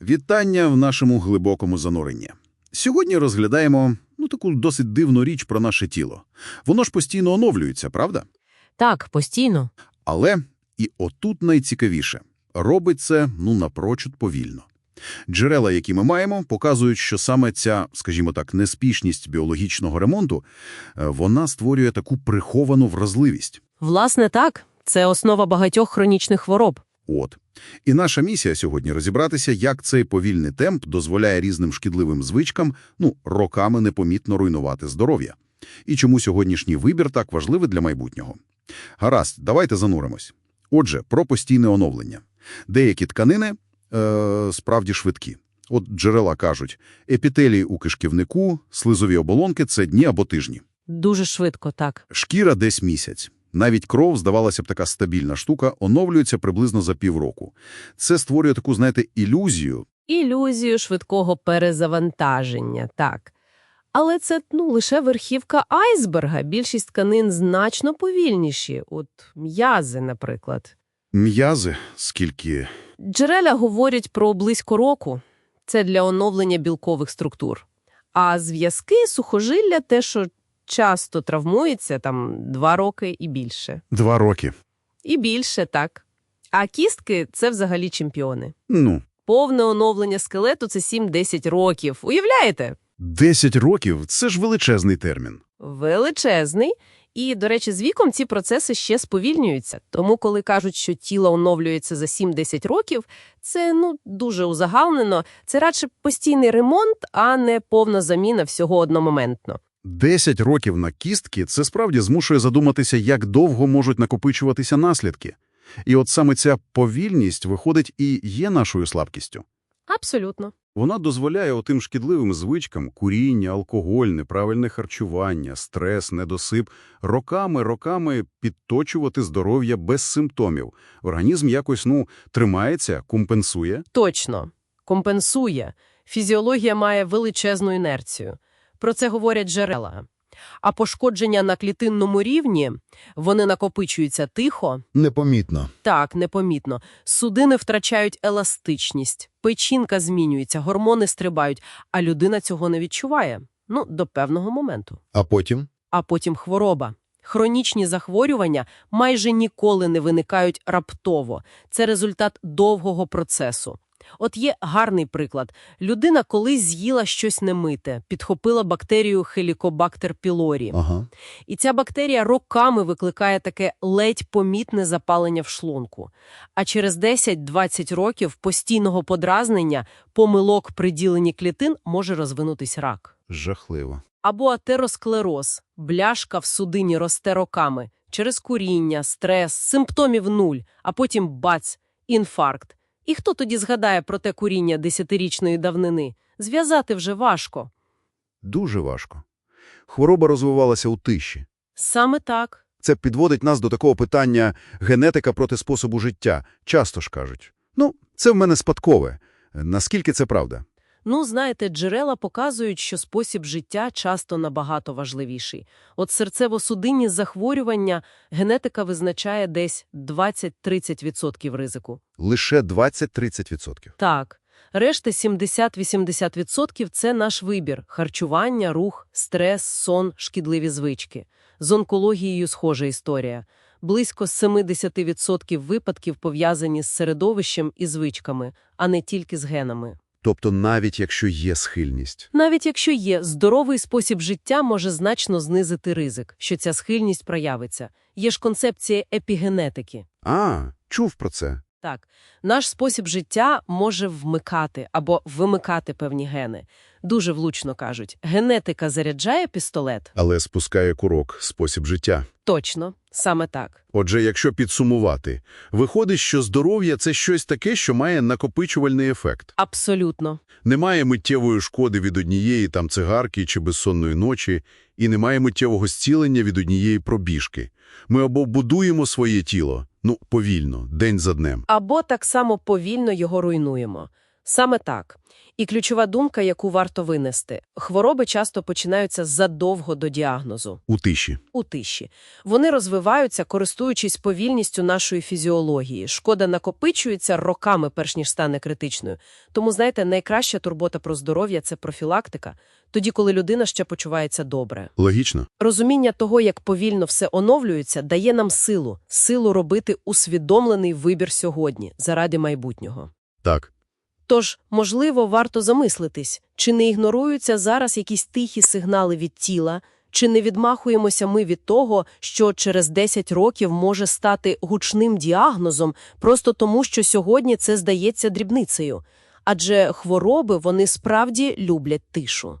Вітання в нашому глибокому зануренні. Сьогодні розглядаємо ну таку досить дивну річ про наше тіло. Воно ж постійно оновлюється, правда? Так, постійно. Але і отут найцікавіше робить це ну напрочуд повільно. Джерела, які ми маємо, показують, що саме ця, скажімо так, неспішність біологічного ремонту, е, вона створює таку приховану вразливість. Власне, так. Це основа багатьох хронічних хвороб. От. І наша місія сьогодні розібратися, як цей повільний темп дозволяє різним шкідливим звичкам, ну, роками непомітно руйнувати здоров'я. І чому сьогоднішній вибір так важливий для майбутнього. Гаразд, давайте зануримось. Отже, про постійне оновлення. Деякі тканини е, справді швидкі. От джерела кажуть, епітелії у кишківнику, слизові оболонки – це дні або тижні. Дуже швидко, так. Шкіра десь місяць. Навіть кров, здавалося б, така стабільна штука, оновлюється приблизно за півроку. Це створює таку, знаєте, ілюзію. Ілюзію швидкого перезавантаження, так. Але це ну, лише верхівка айсберга. Більшість тканин значно повільніші. От м'язи, наприклад. М'язи, скільки... Джерела говорять про близько року. Це для оновлення білкових структур. А зв'язки, сухожилля, те, що часто травмується, там два роки і більше. Два роки. І більше, так. А кістки – це взагалі чемпіони. Ну, Повне оновлення скелету – це 7-10 років. Уявляєте? 10 років – це ж величезний термін. Величезний. І, до речі, з віком ці процеси ще сповільнюються. Тому, коли кажуть, що тіло оновлюється за 7-10 років, це ну дуже узагальнено. Це радше постійний ремонт, а не повна заміна всього одномоментно. 10 років на кістки – це справді змушує задуматися, як довго можуть накопичуватися наслідки. І от саме ця повільність, виходить, і є нашою слабкістю. Абсолютно. Вона дозволяє отим шкідливим звичкам – куріння, алкоголь, неправильне харчування, стрес, недосип – роками-роками підточувати здоров'я без симптомів. Організм якось, ну, тримається, компенсує. Точно. Компенсує. Фізіологія має величезну інерцію. Про це говорять джерела. А пошкодження на клітинному рівні, вони накопичуються тихо, Непомітно. так, непомітно. Судини втрачають еластичність, печінка змінюється, гормони стрибають, а людина цього не відчуває. Ну, до певного моменту. А потім? А потім хвороба. Хронічні захворювання майже ніколи не виникають раптово. Це результат довгого процесу. От є гарний приклад. Людина колись з'їла щось немите, підхопила бактерію Helicobacter pylori. Ага. І ця бактерія роками викликає таке ледь помітне запалення в шлунку. А через 10-20 років постійного подразнення, помилок при діленні клітин може розвинутись рак. Жахливо. Або атеросклероз, бляшка в судині росте роками, через куріння, стрес, симптомів нуль, а потім бац, інфаркт. І хто тоді згадає про те куріння десятирічної давнини? Зв'язати вже важко. Дуже важко. Хвороба розвивалася у тиші. Саме так. Це підводить нас до такого питання генетика проти способу життя. Часто ж кажуть. Ну, це в мене спадкове. Наскільки це правда? Ну, знаєте, джерела показують, що спосіб життя часто набагато важливіший. От серцево-судинні захворювання генетика визначає десь 20-30% ризику. Лише 20-30%. Так, решта 70-80% – це наш вибір – харчування, рух, стрес, сон, шкідливі звички. З онкологією схожа історія. Близько 70% випадків пов'язані з середовищем і звичками, а не тільки з генами. Тобто навіть якщо є схильність. Навіть якщо є здоровий спосіб життя, може значно знизити ризик, що ця схильність проявиться. Є ж концепція епігенетики. А, чув про це. Так, наш спосіб життя може вмикати або вимикати певні гени. Дуже влучно кажуть, генетика заряджає пістолет? Але спускає курок спосіб життя. Точно, саме так. Отже, якщо підсумувати, виходить, що здоров'я – це щось таке, що має накопичувальний ефект. Абсолютно. Немає миттєвої шкоди від однієї там цигарки чи безсонної ночі, і немає миттєвого зцілення від однієї пробіжки. Ми або будуємо своє тіло, ну, повільно, день за днем. Або так само повільно його руйнуємо. Саме так. І ключова думка, яку варто винести. Хвороби часто починаються задовго до діагнозу, У тиші. у тиші. Вони розвиваються, користуючись повільністю нашої фізіології. Шкода накопичується роками, перш ніж стане критичною. Тому, знаєте, найкраща турбота про здоров'я – це профілактика, тоді, коли людина ще почувається добре. Логічно. Розуміння того, як повільно все оновлюється, дає нам силу. Силу робити усвідомлений вибір сьогодні, заради майбутнього. Так. Тож, можливо, варто замислитись, чи не ігноруються зараз якісь тихі сигнали від тіла, чи не відмахуємося ми від того, що через 10 років може стати гучним діагнозом, просто тому, що сьогодні це здається дрібницею. Адже хвороби вони справді люблять тишу.